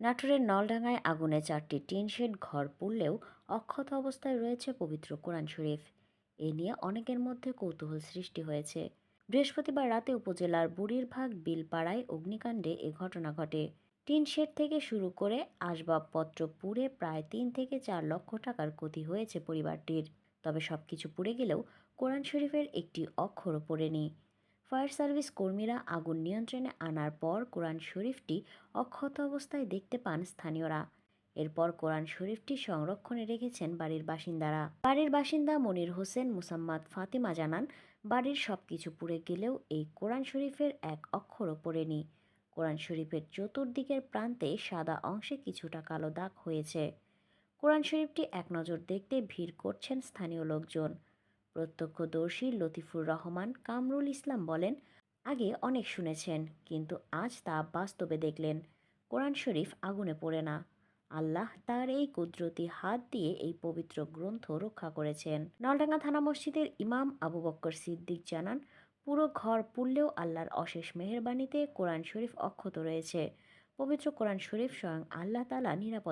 নাটোরের নলডাঙ্গায় আগুনে চারটি টিন শেড ঘর পুড়লেও অক্ষত অবস্থায় রয়েছে পবিত্র কোরআন শরীফ। এ নিয়ে অনেকের মধ্যে কৌতূহল সৃষ্টি হয়েছে। বৃহস্পতিবার রাতে উপজেলার বুড়িরভাগ, বিলপাড়ায় অগ্নিকাণ্ডে এ ঘটনা ঘটে। টিন শেড থেকে শুরু করে আসবাবপত্র পুড়ে প্রায় তিন থেকে চার লক্ষ টাকার ক্ষতি হয়েছে পরিবারটির। তবে সবকিছু পুড়ে গেলেও কোরআন শরীফের একটি অক্ষরও পড়েনি। ফায়ার সার্ভিস কর্মীরা আগুন নিয়ন্ত্রণে আনার পর কোরআন শরীফটি অক্ষত অবস্থায় দেখতে পান স্থানীয়রা। এরপর কোরআন শরীফটি সংরক্ষণে রেখেছেন বাড়ির বাসিন্দারা। বাড়ির বাসিন্দা মনির হোসেন মুসাম্মাদ ফাতিমা জানান, বাড়ির সবকিছু পুড়ে গেলেও এই কোরআন শরীফের এক অক্ষরও পড়েনি। কোরআন শরীফের চতুর্দিকের প্রান্তে সাদা অংশে কিছুটা কালো দাগ হয়েছে। কোরআন শরীফটি এক নজর দেখতে ভিড় করছেন স্থানীয় লোকজন। প্রত্যক্ষদর্শী লতিফুর রহমান কামরুল ইসলাম বলেন, আগে অনেক শুনেছেন, কিন্তু আজ তা বাস্তবে দেখলেন। কোরআন শরীফ আগুনে পড়ে না। আল্লাহ তার এই কুদরতি হাত দিয়ে এই পবিত্র গ্রন্থ রক্ষা করেছেন। নলডাঙ্গা থানা মসজিদের ইমাম আবু বক্কর সিদ্দিক জানান, পুরো ঘর পুড়লেও আল্লাহর অশেষ মেহেরবানিতে কোরআন শরীফ অক্ষত রয়েছে। পবিত্র কোরআন শরীফ স্বয়ং আল্লাহ তালা নিরাপদ